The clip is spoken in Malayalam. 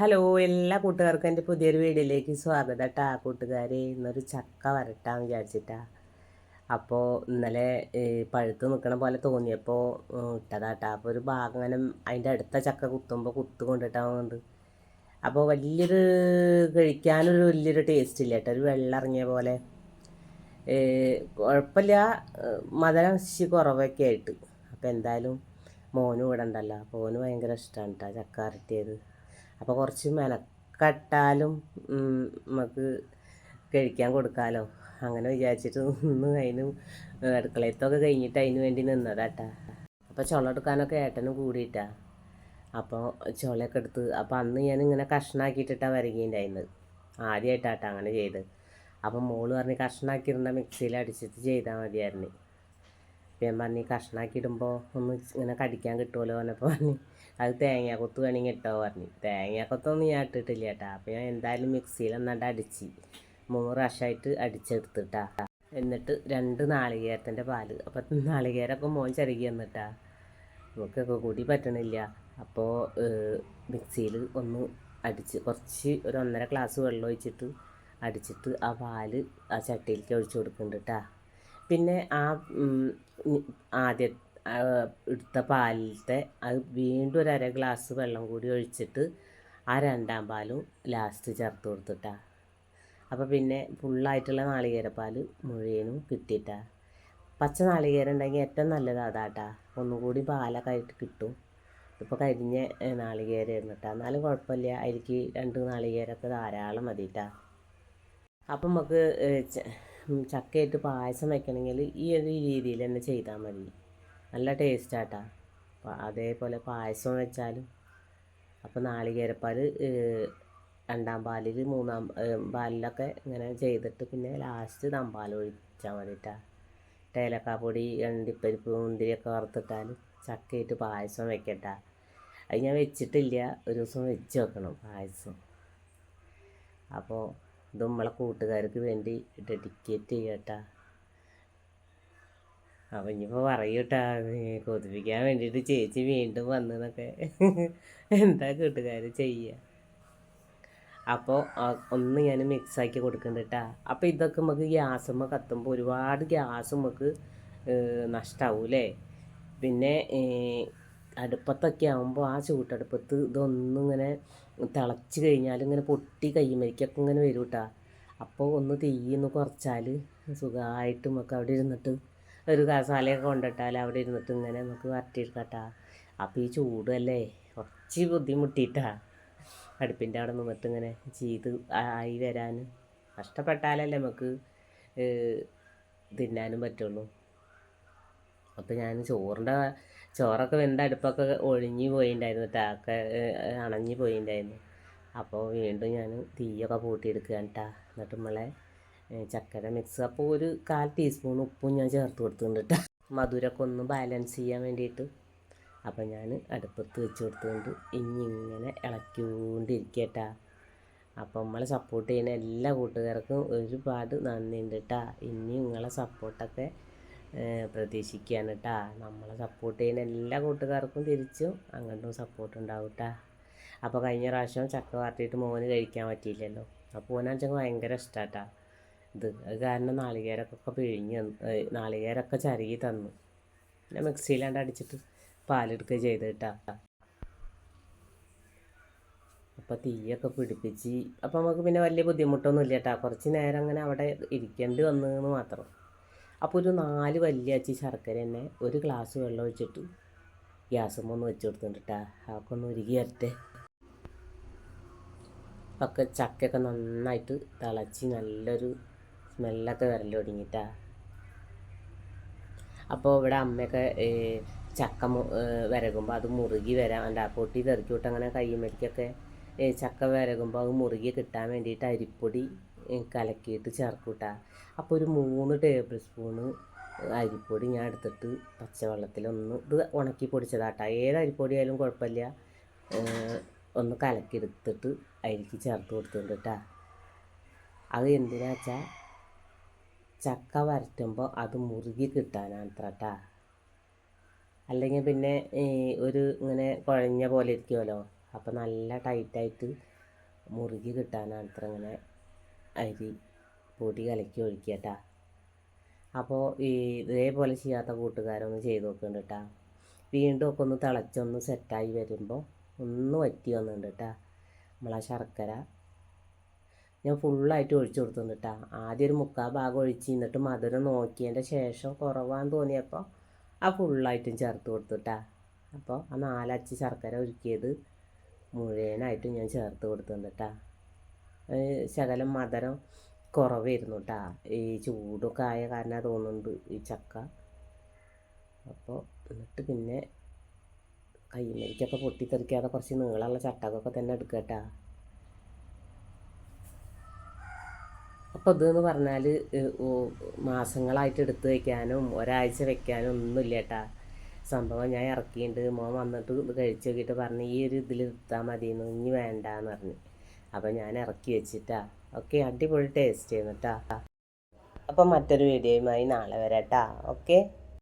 ഹലോ എല്ലാ കൂട്ടുകാർക്കും എന്റെ പുതിയൊരു വീഡിയോയിലേക്ക് സ്വാഗതം കേട്ടാ കൂട്ടുകാരെ ഇന്നൊരു ചക്ക വരട്ടാന്ന് വിചാരിച്ചിട്ടാ. അപ്പോൾ ഇന്നലെ പഴുത്ത് നിൽക്കണ പോലെ തോന്നിയപ്പോൾ ഇട്ടതാട്ടാ. അപ്പോൾ ഒരു ഭാഗം അങ്ങനെ അതിന്റെ അടുത്ത ചക്ക കുത്തുമ്പോൾ കുത്ത് കൊണ്ടിട്ടാവുന്നുണ്ട് അപ്പോൾ വലിയൊരു കഴിക്കാനൊരു വലിയൊരു ടേസ്റ്റ് ഇല്ല കേട്ടോ ഒരു വെള്ളം ഇറങ്ങിയ പോലെ. കുഴപ്പമില്ല. മധുരം കുറവൊക്കെ ആയിട്ട്. അപ്പോൾ എന്തായാലും മോനും ഇവിടെ ഉണ്ടല്ലോ. അപ്പോൾ ഓന് ഭയങ്കര ഇഷ്ടമാണ് കേട്ടോ ചക്ക വരട്ടിയത്. അപ്പോൾ കുറച്ച് മെനക്കെട്ടാലും നമുക്ക് കഴിക്കാൻ കൊടുക്കാമല്ലോ അങ്ങനെ വിചാരിച്ചിട്ട് നിന്ന്. അതിന് അടുക്കളയത്തൊക്കെ കഴിഞ്ഞിട്ട് അതിന് വേണ്ടി നിന്നതാട്ടാ. അപ്പോൾ ചുള എടുക്കാനൊക്കെ ഏട്ടനും കൂടിയിട്ടാ. അപ്പോൾ ചുളയൊക്കെ എടുത്ത് അപ്പോൾ അന്ന് ഞാൻ ഇങ്ങനെ കഷ്ണാക്കിയിട്ടിട്ടാണ് വരികയുണ്ടായിരുന്നത് ആദ്യമായിട്ടാട്ടാ അങ്ങനെ ചെയ്ത്. അപ്പം മോൾ പറഞ്ഞ് കഷ്ണാക്കിയിരുന്ന മിക്സിയിൽ അടിച്ചിട്ട് ചെയ്താൽ മതിയായിരുന്നു. അപ്പം പറഞ്ഞ് കഷ്ണാക്കി ഇടുമ്പോൾ ഒന്ന് ഇങ്ങനെ കടിക്കാൻ കിട്ടുമല്ലോ എന്നപ്പോൾ പറഞ്ഞ്. അത് തേങ്ങാക്കൊത്ത് വേണമെങ്കിൽ ഇട്ടോ പറഞ്ഞു. തേങ്ങാക്കൊത്തൊന്നും ഞാൻ ഇട്ടിട്ടില്ല കേട്ടാ. അപ്പം ഞാൻ എന്തായാലും മിക്സിയിൽ ഒന്നാണ്ട് അടിച്ച് മൂന്ന് പ്രാവശ്യമായിട്ട് അടിച്ചെടുത്തിട്ടാ. എന്നിട്ട് രണ്ട് നാളികേരത്തിന്റെ പാൽ. അപ്പം നാളികേരമൊക്കെ മോൻ ചിരകി തന്നിട്ടാ നമുക്കൊക്കെ കൂടി പറ്റണില്ല. അപ്പോൾ മിക്സിയിൽ ഒന്ന് അടിച്ച് കുറച്ച് ഒരു ഒന്നര ഗ്ലാസ് വെള്ളം ഒഴിച്ചിട്ട് അടിച്ചിട്ട് ആ പാൽ ആ ചട്ടിയിലേക്ക് ഒഴിച്ചു കൊടുക്കുന്നുണ്ട് കേട്ടാ. പിന്നെ ആ ആദ്യ എടുത്ത പാലിലത്തെ അത് വീണ്ടും ഒരു അര ഗ്ലാസ് വെള്ളം കൂടി ഒഴിച്ചിട്ട് ആ രണ്ടാം പാലും ലാസ്റ്റ് ചേർത്ത് കൊടുത്തിട്ടാ. അപ്പോൾ പിന്നെ ഫുള്ളായിട്ടുള്ള നാളികേരപ്പാൽ മുഴുവനും കിട്ടിയിട്ടാ. പച്ച നാളികേരം ഉണ്ടെങ്കിൽ ഏറ്റവും നല്ലത് അതാട്ടാ. ഒന്നുകൂടി പാലൊക്കെ ആയിട്ട് കിട്ടും. ഇപ്പോൾ കരിഞ്ഞ ഏ, ഇരുന്നിട്ടാ എന്നാലും കുഴപ്പമില്ല. അതിലേക്ക് രണ്ട് നാളികേരമൊക്കെ ധാരാളം മതിട്ടാ. അപ്പം നമുക്ക് ചക്കയിട്ട് പായസം വെക്കണമെങ്കിൽ ഈ ഒരു രീതിയിൽ തന്നെ ചെയ്താൽ മതി. നല്ല ടേസ്റ്റാട്ടാ അതേപോലെ പായസം വെച്ചാലും. അപ്പോൾ നാളികേരപ്പാൽ രണ്ടാം പാലിൽ മൂന്നാം പാലിലൊക്കെ ഇങ്ങനെ ചെയ്തിട്ട് പിന്നെ ലാസ്റ്റ് തമ്പാൽ ഒഴിച്ചാൽ മതിട്ടാ. ഏലക്കാപ്പൊടി അണ്ടിപ്പരിപ്പ് മുന്തിരിയൊക്കെ വറുത്തിട്ടാൽ ചക്കയിട്ട് പായസം വെക്കട്ട. അത് ഞാൻ വെച്ചിട്ടില്ല. ഒരു ദിവസം വെച്ച് വെക്കണം പായസം. അപ്പോൾ ഇത് നമ്മളെ കൂട്ടുകാർക്ക് വേണ്ടി ഡെഡിക്കേറ്റ് ചെയ്യട്ടാ. അപ്പം ഇനിയിപ്പോൾ പറയൂട്ടാ കൊതിപ്പിക്കാൻ വേണ്ടിയിട്ട് ചേച്ചി വീണ്ടും വന്നതൊക്കെ. എന്താ കൂട്ടുകാർ ചെയ്യുക അപ്പോൾ ഒന്ന് ഞാൻ മിക്സാക്കി കൊടുക്കുന്നുണ്ട് കേട്ടാ അപ്പോൾ ഇതൊക്കെ നമുക്ക് ഗ്യാസുമ്മ കത്തുമ്പോൾ ഒരുപാട് ഗ്യാസ് നമുക്ക് നഷ്ടാവും അല്ലേ പിന്നെ അടുപ്പത്തൊക്കെ ആകുമ്പോൾ ആ ചൂട്ടടുപ്പത്ത് ഇതൊന്നും ഇങ്ങനെ തിളച്ച് കഴിഞ്ഞാൽ ഇങ്ങനെ പൊട്ടി കയ്യുമരിക്കൊക്കെ ഇങ്ങനെ വരും കേട്ടാ അപ്പോൾ ഒന്ന് തീയൊന്ന് കുറച്ചാൽ സുഖമായിട്ട് നമുക്ക് അവിടെ ഇരുന്നിട്ട് ഒരു കസാലയൊക്കെ കൊണ്ടിട്ടാൽ അവിടെ ഇരുന്നിട്ട് ഇങ്ങനെ നമുക്ക് വരട്ടിയെടുക്കട്ടാ അപ്പോൾ ഈ ചൂടല്ലേ കുറച്ച് ബുദ്ധിമുട്ടിയിട്ടാ അടുപ്പിന്റെ അവിടെ നിന്നിട്ട് ഇങ്ങനെ ചെയ്ത് ആയി വരാൻ കഷ്ടപ്പെട്ടാലല്ലേ നമുക്ക് തിന്നാനും പറ്റുള്ളൂ. അപ്പോൾ ഞാൻ ചോറിന്റെ ചോറൊക്കെ വെന്ത അടുപ്പൊക്കെ ഒഴിഞ്ഞു പോയിണ്ടായിരുന്നു ഒക്കെ അണഞ്ഞു പോയിണ്ടായിരുന്നു. അപ്പോൾ വീണ്ടും ഞാൻ തീയൊക്കെ കൂട്ടിയെടുക്കുകയാണ് കേട്ടാ എന്നിട്ട് നമ്മളെ ചക്കര മിക്സ് അപ്പോൾ ഒരു കാൽ ടീസ്പൂൺ ഉപ്പും ഞാൻ ചേർത്ത് കൊടുത്തിട്ടുണ്ട് കേട്ടോ മധുരമൊക്കെ ഒന്ന് ബാലൻസ് ചെയ്യാൻ വേണ്ടിയിട്ട്. അപ്പോൾ ഞാൻ അടുപ്പത്ത് വെച്ച് കൊടുത്തുകൊണ്ട് ഇനി ഇങ്ങനെ ഇളക്കിക്കൊണ്ടിരിക്കട്ടാ. അപ്പം നമ്മളെ സപ്പോർട്ട് ചെയ്യുന്ന എല്ലാ കൂട്ടുകാർക്കും ഒരുപാട് നന്ദിയുണ്ട് കേട്ടാ ഇനി നിങ്ങളെ സപ്പോർട്ടൊക്കെ പ്രതീക്ഷിക്കുകയാണ് കേട്ടാ നമ്മളെ സപ്പോർട്ട് ചെയ്യുന്ന എല്ലാ കൂട്ടുകാർക്കും തിരിച്ചും അങ്ങോട്ടും സപ്പോർട്ട് ഉണ്ടാവും കേട്ടാ അപ്പോൾ കഴിഞ്ഞ പ്രാവശ്യം ചക്ക വാർത്തിയിട്ട് മോന് കഴിക്കാൻ പറ്റിയില്ലല്ലോ. അപ്പോൾ മോനാച്ചെങ്കിൽ ഭയങ്കര ഇഷ്ടാട്ടാ. ഇത് അത് കാരണം നാളികേരക്കൊക്കെ പിഴിഞ്ഞ് നാളികേരൊക്കെ ചരകി തന്നു. പിന്നെ മിക്സിയിലാണ്ട് അടിച്ചിട്ട് പാലെടുക്കുക ചെയ്ത് കേട്ടാ അപ്പോൾ തീയൊക്കെ പിടിപ്പിച്ച്. അപ്പോൾ നമുക്ക് പിന്നെ വലിയ ബുദ്ധിമുട്ടൊന്നും ഇല്ല കേട്ടോ കുറച്ച് നേരം അങ്ങനെ അവിടെ ഇരിക്കേണ്ടി വന്നു എന്ന് മാത്രം. അപ്പോൾ ഒരു നാല് വലിയ അച്ചി ശർക്കര തന്നെ ഒരു ഗ്ലാസ് വെള്ളം ഒഴിച്ചിട്ട്. ഗ്യാസും ഒന്ന് വെച്ച് കൊടുത്തിട്ടുണ്ട് കേട്ടോ അതൊക്കെ ഒന്ന് ഉരുകി വരട്ടെ. ഒക്കെ ചക്കയൊക്കെ നന്നായിട്ട് തിളച്ച് നല്ലൊരു സ്മെല്ലൊക്കെ വരൽ തുടങ്ങിയിട്ടാ അപ്പോൾ ഇവിടെ അമ്മയൊക്കെ ചക്ക വിരകുമ്പോൾ അത് മുറുകി വരാൻ എന്താ പൊട്ടി തെറിക്കി വിട്ട് അങ്ങനെ കയ്യുമ്മരിക്കൊക്കെ ഏ, ചക്ക വിരകുമ്പോൾ അത് മുറുകി കിട്ടാൻ വേണ്ടിയിട്ട് അരിപ്പൊടി കലക്കിയിട്ട് ചേർക്കൂട്ട. അപ്പോൾ ഒരു മൂന്ന് ടേബിൾ സ്പൂണ് അരിപ്പൊടി ഞാൻ എടുത്തിട്ട് പച്ചവെള്ളത്തിലൊന്ന് ഇത് ഉണക്കി പൊടിച്ചതാട്ടാ. ഏത് അരിപ്പൊടി ആയാലും കുഴപ്പമില്ല. ഒന്ന് കലക്കിയെടുത്തിട്ട് അരിക്ക് ചേർത്ത് കൊടുത്തിട്ടുണ്ട് കേട്ടാ അത് എന്തിനാ വെച്ചാൽ ചക്ക വരട്ടുമ്പോൾ അത് മുറുകി കിട്ടാനാണ് അല്ലെങ്കിൽ പിന്നെ ഒരു ഇങ്ങനെ കുഴഞ്ഞ പോലെ ഇരിക്കുമല്ലോ അപ്പോൾ നല്ല ടൈറ്റായിട്ട് മുറുകി കിട്ടാനാണ് അത്ര ഇങ്ങനെ അരി പൊടി കലക്കി ഒഴിക്കുക കേട്ടാ അപ്പോൾ ഈ ഇതേപോലെ ചെയ്യാത്ത കൂട്ടുകാരൊന്ന് ചെയ്ത് നോക്കുന്നുണ്ട് കേട്ടാ വീണ്ടും ഒക്കെ ഒന്ന് തിളച്ചൊന്ന് സെറ്റായി വരുമ്പോൾ ഒന്ന് വറ്റി വന്നിട്ടുണ്ട് കേട്ടാ നമ്മളാ ശർക്കര ഞാൻ ഫുള്ളായിട്ട് ഒഴിച്ചു കൊടുത്തിട്ടുണ്ട് കേട്ടാ ആദ്യം ഒരു മുക്കാൽ ഭാഗം ഒഴിച്ച് എന്നിട്ട് മധുരം നോക്കിയതിന്റെ ശേഷം കുറവാന്ന് തോന്നിയപ്പോൾ ആ ഫുള്ളായിട്ടും ചേർത്ത് കൊടുത്തുട്ടാ. അപ്പോൾ ആ നാലച്ച് ശർക്കര ഒരുക്കിയത് മുഴുവനായിട്ടും ഞാൻ ചേർത്ത് കൊടുത്തിട്ടുണ്ട് കേട്ടാ ശകലം മധുരം കുറവായിരുന്നു കേട്ടാ ഈ ചൂടൊക്കെ ആയ കാരണം തോന്നുന്നുണ്ട് ഈ ചക്ക. അപ്പോൾ എന്നിട്ട് പിന്നെ കൈമരിക്കൊക്കെ പൊട്ടിത്തെറിക്കാതെ കുറച്ച് നീളമുള്ള ചട്ടകൊക്കെ തന്നെ എടുക്കുക കേട്ടാ അപ്പോൾ ഇതെന്ന് പറഞ്ഞാൽ മാസങ്ങളായിട്ട് എടുത്ത് വയ്ക്കാനും ഒരാഴ്ച വെക്കാനും ഒന്നുമില്ല കേട്ടാ സംഭവം ഞാൻ ഇറക്കിയിട്ടുണ്ട് മോൻ വന്നിട്ട് ഇത് കഴിച്ച് നോക്കിയിട്ട് പറഞ്ഞ് ഈ ഒരു ഇതിൽ എടുത്താൽ മതിയെന്ന്. ഇനി വേണ്ടാന്ന് പറഞ്ഞ്. അപ്പോൾ ഞാൻ ഇറക്കി വെച്ചിട്ടാ. ഓക്കെ അടിപൊളി ടേസ്റ്റ് ചെയ്യുന്നു അപ്പം മറ്റൊരു വീഡിയോയുമായി നാളെ വരാം കേട്ടാ ഓക്കെ?